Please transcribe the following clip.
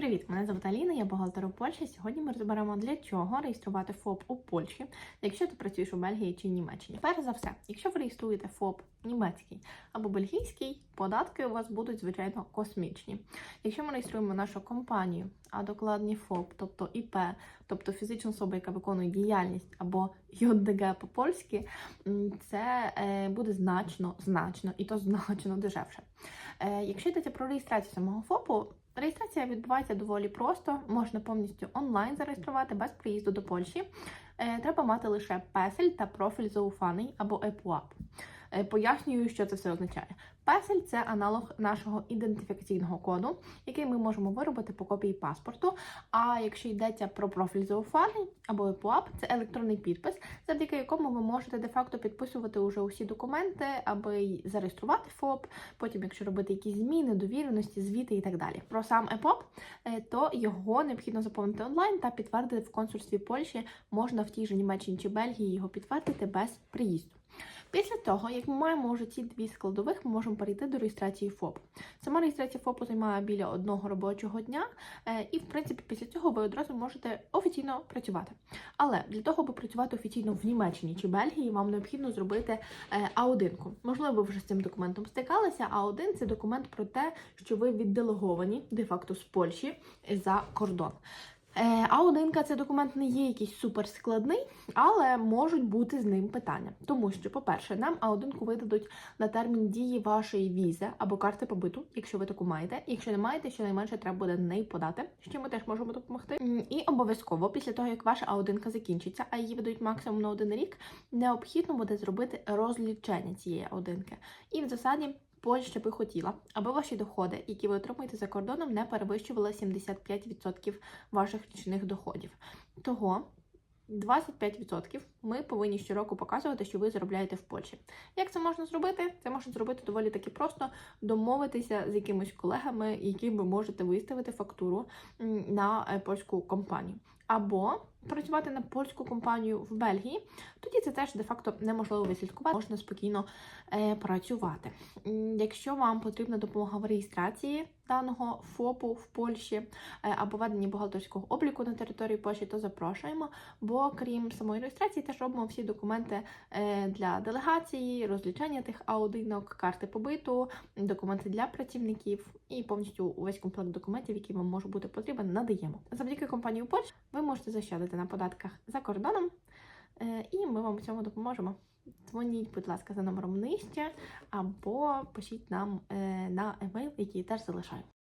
Привіт, мене звати Аліна, я бухгалтер у Польщі. Сьогодні ми розберемо для чого реєструвати ФОП у Польщі, якщо ти працюєш у Бельгії чи Німеччині. Перш за все, якщо ви реєструєте ФОП німецький або бельгійський, податки у вас будуть звичайно космічні. Якщо ми реєструємо нашу компанію, а докладні ФОП, тобто ІП, тобто фізична особа, яка виконує діяльність або ЙОДГ по-польськи, це е, буде значно, значно і то значно дешевше. Е, Якщо йдеться про реєстрацію самого ФОПу, реєстрація відбувається доволі просто. Можна повністю онлайн зареєструвати без приїзду до Польщі. Е, Треба мати лише песель та профіль зауфаний або ЕПУАП. Е, Пояснюю, що це все означає. Песель це аналог нашого ідентифікаційного коду, який ми можемо виробити по копії паспорту. А якщо йдеться про профіль зауфаний або ЕПУАП, це електронний підпис, завдяки якому ви можете де-факто підписувати уже усі документи, аби зареєструвати ФОП, потім, якщо робити якісь зміни, довіреності, звіти і так далі. Про сам ЕПОП, е, то його необхідно заповнити онлайн та підтвердити в консульстві Польщі. Можна в тій же Німеччині чи Бельгії його підтвердити без приїзду. Після того, як ми маємо вже ці дві складових, ми можемо перейти до реєстрації ФОП. Сама реєстрація ФОПу займає біля одного робочого дня, е, і в принципі після цього ви одразу можете офіційно працювати. Але для того, аби працювати офіційно в Німеччині чи Бельгії, вам необхідно зробити е, А1. Можливо, ви вже з цим документом стикалися. А1 це документ про те, що ви відделеговані де-факто з Польщі за кордон. Е, А1 це документ не є якийсь суперскладний, але можуть бути з ним питання. Тому що, по-перше, нам А1 видадуть на термін дії вашої візи або карти побиту, якщо ви таку маєте. Якщо не маєте, щонайменше треба буде неї подати, що ми теж можемо допомогти. І обов'язково, після того, як ваша А1 закінчиться, а її видають максимум на один рік, необхідно буде зробити розлічення цієї А1. І в засаді. Польща би хотіла, аби ваші доходи, які ви отримуєте за кордоном, не перевищували 75% ваших річних доходів. Того 25% ми повинні щороку показувати, що ви заробляєте в Польщі. Як це можна зробити? Це можна зробити доволі таки просто домовитися з якимись колегами, яким ви можете виставити фактуру на е, польську компанію. Або працювати на польську компанію в Бельгії, тоді це теж де-факто неможливо вислідкувати, можна спокійно е, працювати. Якщо вам потрібна допомога в реєстрації даного ФОПу в Польщі е, або веденні бухгалтерського обліку на території Польщі, то запрошуємо. Бо крім самої реєстрації, теж робимо всі документи е, для делегації, розлічення тих аудинок, карти побиту, документи для працівників і повністю увесь комплект документів, який вам може бути потрібен, надаємо. Завдяки компанії Польщ ви можете заощадити на податках за кордоном, е, і ми вам у цьому допоможемо. Дзвоніть, будь ласка, за номером нижче, або пишіть нам е, на емейл, який теж залишаю.